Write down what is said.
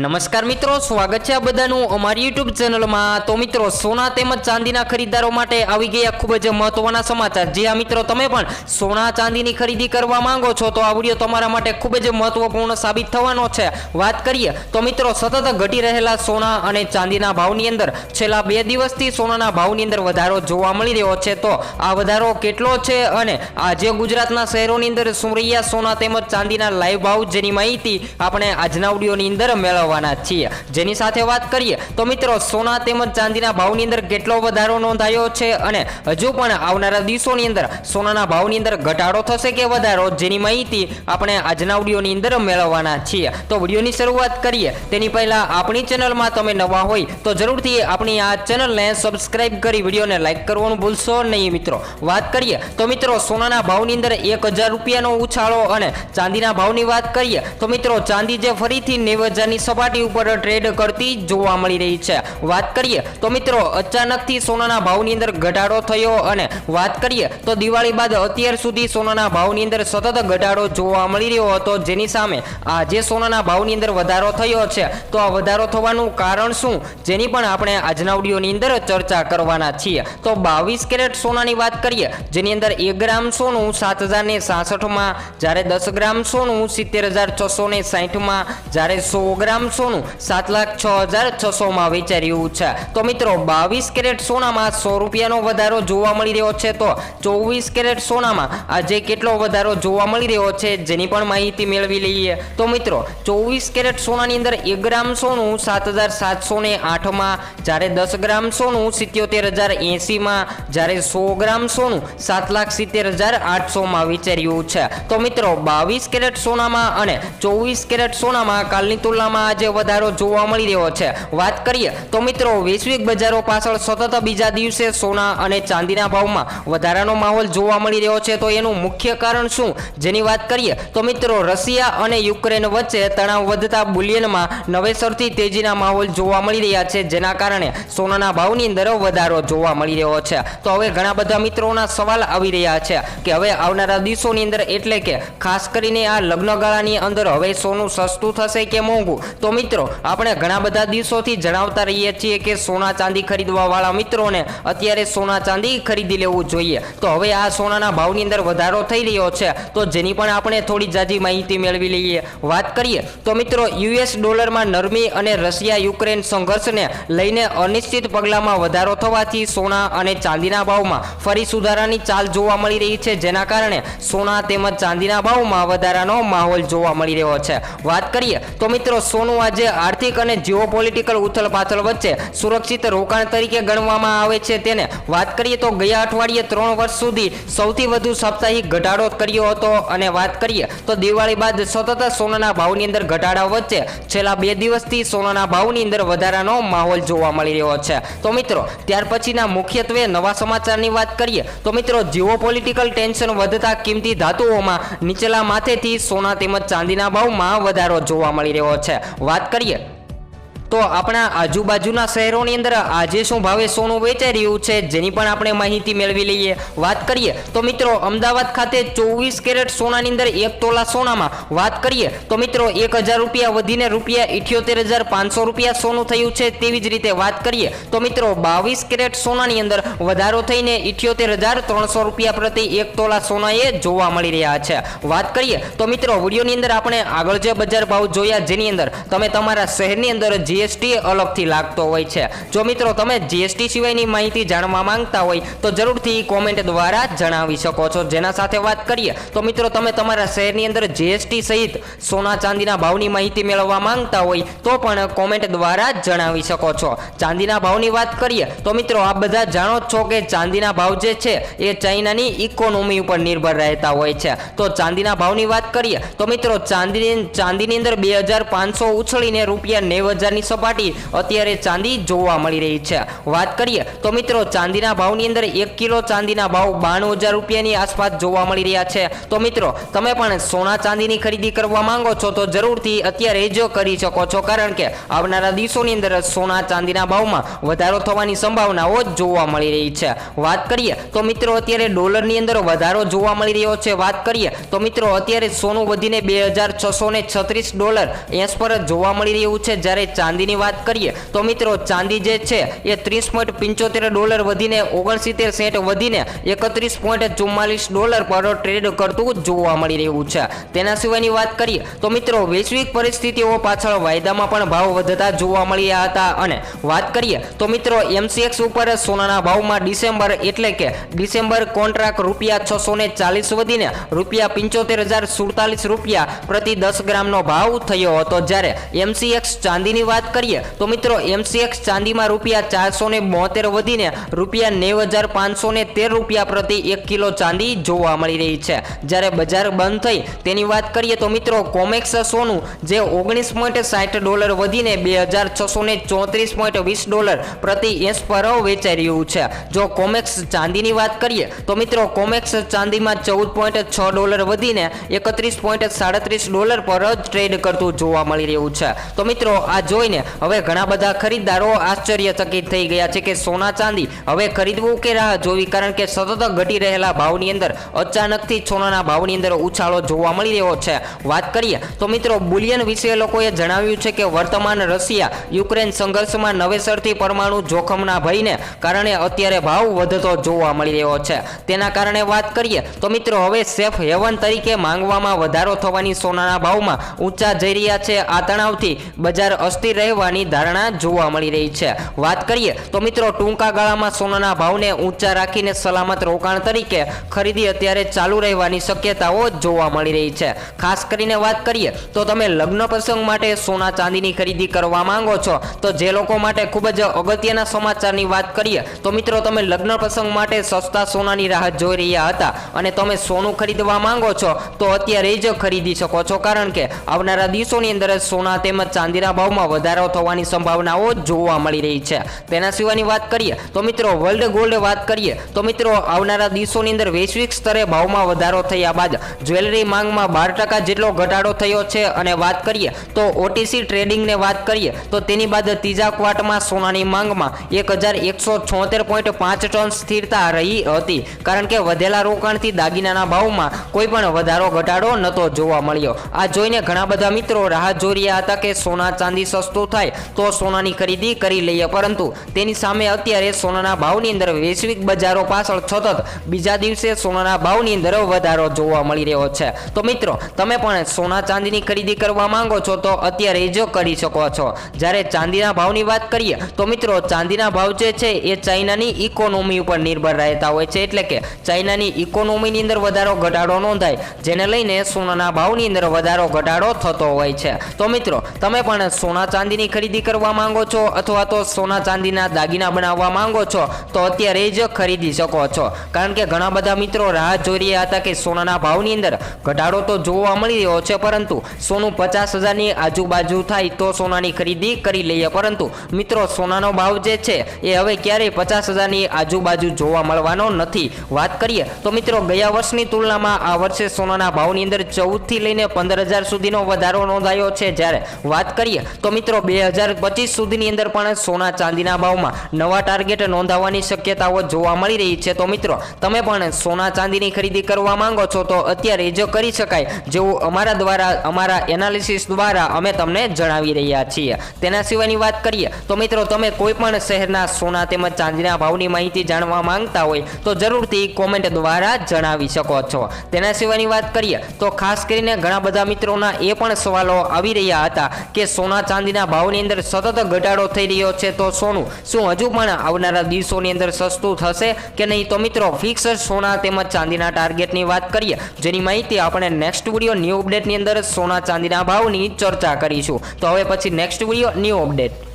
નમસ્કાર મિત્રો, સ્વાગત છે આ બધાનું અમારી યુટ્યુબ ચેનલમાં. તો મિત્રો, સોના તેમજ ચાંદીના ખરીદદારો માટે આવી ગયા ખૂબ જ મહત્વના સમાચાર. જે આ મિત્રો, તમે પણ સોના ચાંદીની ખરીદી કરવા માંગો છો, તો આ વીડિયો તમારા માટે ખૂબ જ મહત્વપૂર્ણ સાબિત થવાનો છે. વાત કરીએ, તો મિત્રો, સતત ઘટી રહેલા સોના અને ચાંદીના ભાવની અંદર છેલ્લા બે દિવસથી સોનાના ભાવની અંદર વધારો જોવા મળી રહ્યો છે. તો આ વધારો કેટલો છે અને આજે ગુજરાતના શહેરોની અંદર શું સોના તેમજ ચાંદીના લાઈવ ભાવ જેની માહિતી આપણે આજના વિડીયોની અંદર મેળવવાના છીએ. જેની સાથે વાત કરીએ તો મિત્રો, સોના તેમજ ચાંદીના ભાવની અંદર કેટલો વધારો નોંધાયો છે અને હજુ પણ આવનારા દિવસોની અંદર સોનાના ભાવની અંદર ઘટાડો થશે કે વધારો, જેની માહિતી આપણે આજના વિડીયોની અંદર મેળવવાના છીએ. તો વિડીયોની શરૂઆત કરીએ. તેની પહેલા આપણી ચેનલમાં તમે નવા હોય તો જરૂરથી આપણી આ ચેનલને સબસ્ક્રાઇબ કરી વિડીયોને લાઈક કરવાનું ભૂલશો નહીં મિત્રો. વાત કરીએ તો મિત્રો, સોનાના ભાવની અંદર એક હજાર રૂપિયાનો ઉછાળો અને ચાંદીના ભાવની વાત કરીએ તો મિત્રો, ચાંદી જે ફરીથી નેવ હજારની સપાટી ઉપર ટ્રેડ કરતી જોવા મળી રહી છે. વાત કરીએ તો મિત્રો, અચાનકથી સોનાના ભાવની અંદર ઘટાડો થયો અને વાત કરીએ તો દિવાળી બાદ અત્યાર સુધી સોનાના ભાવની અંદર સતત ઘટાડો જોવા મળી રહ્યો હતો. જેની સામે આજે સોનાના ભાવની અંદર વધારો થયો છે. તો આ વધારો થવાનું કારણ શું? જેની પણ આપણે આજના ઓડિયોની અંદર ચર્ચા કરવાના છીએ. તો બાવીસ કેરેટ સોનાની વાત કરીએ, જેની અંદર એક ગ્રામ સોનું સાત હજાર ને સાસઠમાં, જ્યારે દસ ગ્રામ સોનું સિત્તેર હજાર છસો ને સાહીઠમાં જ્યારે સો ગ્રામ સોનું સાત લાખ છ હજાર છસોમાં વેચાઈ છે. તો મિત્રો, બાવીસ કેરેટ સોનામાં સો રૂપિયાનો વધારો જોવા મળી રહ્યો છે. તો ચોવીસ કેરેટ સોનામાં આજે કેટલો વધારો જોવા મળી રહ્યો છે જેની પણ માહિતી મેળવી લઈએ. તો મિત્રો, ચોવીસ કેરેટ સોનાની અંદર એક ગ્રામ સોનું સાત હજાર સાતસો ને આઠમાં, જ્યારે દસ ગ્રામ સોનું સિત્યોતેર હજાર એંસીમાં, જ્યારે સો ગ્રામ સોનું સાત લાખ સિત્તેર હજાર આઠસોમાં વિચાર્યું છે. તો મિત્રો, બાવીસ કેરેટ સોનામાં અને ચોવીસ કેરેટ સોનામાં કાલની તુલનામાં આજે વધારો જોવા મળી રહ્યો છે. વાત કરીએ તો મિત્રો, વૈશ્વિક બજારો પાછળ સતત બીજા દિવસે સોના અને ચાંદીના ભાવમાં વધારાનો માહોલ જોવા મળી રહ્યો છે. તો એનું મુખ્ય કારણ શું? જેની વાત કરીએ તો મિત્રો, રશિયા અને યુક્રેન વચ્ચે તણાવ વધતા બુલિયનમાં નવેસરથી તેજીના માહોલ જોવા મળી રહ્યા છે, જેના કારણે સોનાના ભાવની અંદર વધારો જોવા મળી રહ્યો છે. તો હવે ઘણા બધા મિત્રોના સવાલ આવી રહ્યા છે કે હવે આવનારા દિવસોની અંદર એટલે કે ખાસ કરીને આ લગ્નગાળાની અંદર હવે સોનું સસ્તું થશે કે મોંઘું? તો મિત્રો, આપણે ઘણા બધા દિવસોથી જણાવતા રહીએ છીએ કે સોના ચાંદી ખરીદવાવાળા મિત્રોને અત્યારે સોના ચાંદી ખરીદી લેવું જોઈએ. તો હવે આ સોનાના ભાવની અંદર વધારો થઈ રહ્યો છે. તો જેની પણ આપણે થોડી જાજી માહિતી મેળવી લઈએ. વાત કરીએ, તો મિત્રો, યુએસ ડોલરમાં નરમી અને રશિયા યુક્રેન સંઘર્ષને લઈને અનિશ્ચિત પગલામાં વધારો થવાથી સોના અને ચાંદીના ભાવમાં ફરી સુધારાની ચાલ જોવા મળી રહી છે. જેના કારણે સોના તેમજ ચાંદીના ભાવમાં વધારાનો માહોલ જોવા મળી રહ્યો છે. વાત કરીએ, તો મિત્રો, સોનું આજે આર્થિક અને જીઓપોલિટિકલ ઉથલપાથલ વચ્ચે સુરક્ષિત રોકાણ તરીકે ગણવામાં આવે છે તેને વાત કરીએ તો ગયા અઠવાડિયે ત્રણ વર્ષ સુધી સૌથી વધુ સાપ્તાહિક ઘટાડો કર્યો હતો અને વાત કરીએ તો દિવાળી બાદ સતત સોનાના ભાવની અંદર ઘટાડા વચ્ચે છેલ્લા બે દિવસથી સોનાના ભાવની અંદર વધારાનો માહોલ જોવા મળી રહ્યો છે. તો મિત્રો, ત્યાર પછીના મુખ્યત્વે નવા સમાચારની વાત કરીએ તો મિત્રો, જીઓપોલિટિકલ ટેન્શન વધતા કિંમતી ધાતુઓમાં નીચલા માથેથી સોના તેમજ ચાંદીના ભાવમાં વધારો જોવા મળી રહ્યો છે. વાત કરીએ તો આપણા આજુબાજુના શહેરોની અંદર આજે શું ભાવે સોનું વેચાઈ રહ્યું છે જેની પણ આપણે માહિતી મેળવી લઈએ. વાત કરીએ તો મિત્રો અમદાવાદ ખાતે ચોવીસ કેરેટ સોનાની અંદર એક તોલા સોનામાં વાત કરીએ તો મિત્રો એક હજાર રૂપિયા વધીને રૂપિયા ઇઠ્યોતેર હજાર પાંચસો રૂપિયા સોનું થયું છે તેવી જ રીતે વાત કરીએ તો મિત્રો બાવીસ કેરેટ સોનાની અંદર વધારો થઈને ઇઠ્યોતેર હજાર ત્રણસો રૂપિયા પ્રતિ એક તોલા સોનાએ જોવા મળી રહ્યા છે. વાત કરીએ તો મિત્રો વિડીયોની અંદર આપણે આગળ જે બજાર ભાવ જોયા જેની અંદર તમે તમારા શહેરની અંદર જીએસટી અલગથી લાગતો હોય છે. જો મિત્રો તમે જીએસટી સિવાયની માહિતી જાણવા માંગતા હોય, તો જરૂરથી કોમેન્ટ દ્વારા જણાવી શકો છો. જેના સાથે વાત કરીએ, તો મિત્રો તમે તમારા શહેરની અંદર જીએસટી સહિત સોના ચાંદીના ભાવની માહિતી મેળવવા માંગતા હોય, તો પણ કોમેન્ટ દ્વારા જણાવી શકો છો. ચાંદીના ભાવની વાત કરીએ, તો મિત્રો આ બધા જાણો છો કે ચાંદીના ભાવ જે છે, એ ચાઇનાની ઇકોનોમી ઉપર નિર્ભર રહેતા હોય છે. તો ચાંદીના ભાવની વાત કરીએ, તો મિત્રો ચાંદીની ચાંદીની અંદર બે હજાર પાંચસો ઉછળીને રૂપિયા નેવ હજારની સપાટી અત્યારે ચાંદી જોવા મળી રહી છે. વાત કરીએ તો મિત્રો, ચાંદીના ભાવની અંદર એક કિલો ચાંદીના ભાવ બાણું હજાર રૂપિયાની આસપાસ જોવા મળી રહ્યા છે. તો મિત્રો, તમે પણ સોના ચાંદીની ખરીદી કરવા માંગો છો તો જરૂરથી અત્યારે જ કરી શકો છો. કારણ કે આવનારા દિવસોની અંદર સોના ચાંદીના ભાવમાં વધારો થવાની સંભાવનાઓ જોવા મળી રહી છે. વાત કરીએ તો મિત્રો, અત્યારે ડોલરની અંદર વધારો જોવા મળી રહ્યો છે. વાત કરીએ તો મિત્રો, અત્યારે સોનું વધીને બે હજાર છસો ને છત્રીસ ડોલર એસ પર જોવા મળી રહ્યું છે. જ્યારે ચાંદીની વાત કરીએ, તો મિત્રો ચાંદી જે છે, એ ત્રીસ પોઈન્ટ પંચોતેર ડોલર વધીને ઓગણસિત્તેર સેન્ટ વધીને એકત્રીસ પોઈન્ટ ચુમ્માલીસ ડોલર પર ટ્રેડ કરતું જોવા મળી રહ્યું છે. તેના સિવાયની વાત કરીએ, તો મિત્રો વૈશ્વિક પરિસ્થિતિઓ પાછળ વાયદામાં પણ ભાવ વધતા જોવા મળ્યા હતા. અને વાત કરીએ, તો મિત્રો એમસીએક્સ ઉપર સોનાના ભાવમાં ડિસેમ્બર એટલે કે ડિસેમ્બર કોન્ટ્રાક્ટ રૂપિયા છસો ને ચાલીસ વધીને રૂપિયા પંચોતેર હજાર સુડતાલીસ રૂપિયા પ્રતિ દસ ગ્રામનો ભાવ થયો હતો. જ્યારે એમસીએક્સ ચાંદીની વાત કરીએ. તો મિત્રો એમસીએક્સ ચાંદીમાં રૂપિયા ચારસો ને બોતેર વધીને રૂપિયા નેવ હજાર પાંચસો ને તેર રૂપિયા પ્રતિ એક કિલો ચાંદી જોવા મળી રહી છે. જ્યારે બજાર બંધ થઈ તેની વાત કરીએ તો મિત્રો કોમેક્સ સોનું જે ઓગણીસ પોઈન્ટ સાઠ ડોલર વધીને બે હજાર છસો ને ચોત્રીસ પોઈન્ટ વીસ ડોલર પ્રતિ એસ પર વેચાઈ રહ્યું છે. જો કોમેક્સ ચાંદીની વાત કરીએ તો મિત્રો કોમેક્સ ચાંદીમાં ચૌદ પોઈન્ટ છ ડોલર વધીને એકત્રીસ પોઈન્ટ સાડત્રીસ ડોલર પર જ ટ્રેડ કરતું જોવા મળી રહ્યું છે. તો મિત્રો, આ જોઈને હવે ઘણા બધા ખરીદદારો આશ્ચર્યચકિત થઈ ગયા છે કે સોના ચાંદી હવે ખરીદવું કે રાહ જોવી? કારણ કે સતત ઘટી રહેલા ભાવની અંદર અચાનકથી સોનાના ભાવની અંદર ઉછાળો જોવા મળી રહ્યો છે. વાત કરીએ તો મિત્રો, બુલિયન વિશે લોકોએ જણાવ્યું છે કે વર્તમાન રશિયા યુક્રેન સંઘર્ષમાં નવેસરથી પરમાણુ જોખમના ભયને કારણે અત્યારે ભાવ વધતો જોવા મળી રહ્યો છે. તેના કારણે વાત કરીએ તો મિત્રો, હવે સેફ હેવન તરીકે માંગવામાં વધારો થવાની સોનાના ભાવમાં ઊંચા જઈ રહ્યા છે. આ તણાવથી બજાર અસ્થિર રહેવાની ધારણા જોવા મળી રહી છે. વાત કરીએ તો મિત્રો ટૂંકા ગાળામાં સોનાના ભાવને ઊંચા રાખીને સલામત રોકાણ તરીકે ખરીદી અત્યારે ચાલુ રહેવાની શક્યતાઓ જોવા મળી રહી છે. ખાસ કરીને વાત કરીએ તો તમે લગ્ન પ્રસંગ માટે સોના ચાંદીની ખરીદી કરવા માંગો છો, તો જે લોકો માટે ખૂબ જ અગત્યના સમાચારની વાત કરીએ તો મિત્રો તમે લગ્ન પ્રસંગ માટે સસ્તા સોનાની રાહ જોઈ રહ્યા હતા અને તમે સોનું ખરીદવા માંગો છો, તો અત્યારે જ ખરીદી શકો છો. કારણ કે આવનારા દિવસોની અંદર સોના તેમજ ચાંદીના ભાવમાં વધારો થવાની સંભાવનાઓ જોવા મળી રહી છે. તેના સિવાયની વાત કરીએ તો મિત્રો વર્લ્ડ ગોલ્ડ વાત કરીએ તો મિત્રો, આવનારા દિવસોની અંદર વૈશ્વિક સ્તરે ભાવમાં વધારો થયા બાદ જ્વેલરી માંગમાં બાર ટકા જેટલો ઘટાડો થયો છે. અને વાત કરીએ તો ઓટીસી ટ્રેડિંગને વાત કરીએ તો તેની બાદ ત્રીજા ક્વાર્ટમાં સોનાની માંગમાં એક હજાર એકસો છોતેર પોઈન્ટ પાંચ ટન સ્થિરતા રહી હતી. કારણ કે વધેલા રોકાણથી દાગીનાના ભાવમાં કોઈ પણ વધારો, ઘટાડો નહોતો જોવા મળ્યો. આ જોઈને ઘણા બધા મિત્રો રાહ જોઈ રહ્યા હતા કે સોના ચાંદી સસ્તું થાય, તો સોનાની ખરીદી કરી લઈએ. પરંતુ તેની સામે અત્યારે સોનાના ભાવની અંદર વૈશ્વિક બજારો પાછળ સતત બીજા દિવસે સોનાના ભાવની અંદર વધારો જોવા મળી રહ્યો છે. તો મિત્રો, તમે પણ સોના ચાંદીની ખરીદી કરવા માંગો છો, તો અત્યારે જ કરી શકો છો. જ્યારે ચાંદીના ભાવની વાત કરીએ, તો મિત્રો, ચાંદીના ભાવ જે છે, એ ચાઇનાની ઇકોનોમી ઉપર નિર્ભર રહેતા હોય છે. એટલે કે ચાઇનાની ઇકોનોમીની અંદર વધારો ઘટાડો નોંધાય, જેને લઈને સોનાના ભાવની અંદર વધારો ઘટાડો થતો હોય છે. તો મિત્રો, તમે પણ સોના ચાંદીની ખરીદી કરવા માંગો છો અથવા તો સોના ચાંદીના દાગીના બનાવવા માંગો છો, તો અત્યારે જ ખરીદી શકો છો. કારણ કે ઘણા બધા મિત્રો રાહ જોઈ રહ્યા હતા કે સોનાના ભાવની અંદર ઘટાડો તો જોવા મળી રહ્યો છે, પરંતુ સોનું પચાસ હજારની આજુબાજુ થાય તો સોનાની ખરીદી કરી લઈએ. પરંતુ મિત્રો, સોનાનો ભાવ જે છે એ હવે ક્યારેય પચાસ હજારની આજુબાજુ જોવા મળવાનો નથી. વાત કરીએ તો મિત્રો, ગયા વર્ષની તુલનામાં આ વર્ષે સોનાના ભાવની અંદર ચૌદથી લઈને પંદર હજાર સુધીનો વધારો નોંધાયો છે. જ્યારે વાત કરીએ તો બે હજાર પચીસ સુધીની અંદર પણ સોના ચાંદીના ભાવમાં નવા ટાર્ગેટ નોંધાવવાની શક્યતાઓ જોવા મળી રહી છે. તો મિત્રો, તમે પણ સોના ચાંદીની ખરીદી કરવા માંગો છો તો અત્યારે જ કરી શકાય જેવું અમારા દ્વારા, અમારા એનાલિસિસ દ્વારા અમે તમને જણાવી રહ્યા છીએ. તેના સિવાયની વાત કરીએ તો મિત્રો, તમે કોઈ પણ શહેરના સોના તેમજ ચાંદીના ભાવની માહિતી જાણવા માંગતા હોય તો જરૂરથી કોમેન્ટ દ્વારા જણાવી શકો છો. તેના સિવાયની વાત કરીએ તો ખાસ કરીને ઘણા બધા મિત્રોના એ પણ સવાલો આવી રહ્યા હતા કે સોના ચાંદીના ભાવની અંદર સતત ઘટાડો થઈ રહ્યો છે. તો સોનું, શું હજુ પણ આવનારા દિવસોની અંદર સસ્તું થશે કે નહીં? તો મિત્રો ફિક્સ સોના તેમજ ચાંદીના ટાર્ગેટની વાત કરીએ. જેની માહિતી આપણે નેક્સ્ટ વીડિયો ન્યૂ અપડેટની અંદર સોના ચાંદીના ભાવની ચર્ચા કરીશું. તો હવે પછી નેક્સ્ટ વીડિયો ન્યૂ અપડેટ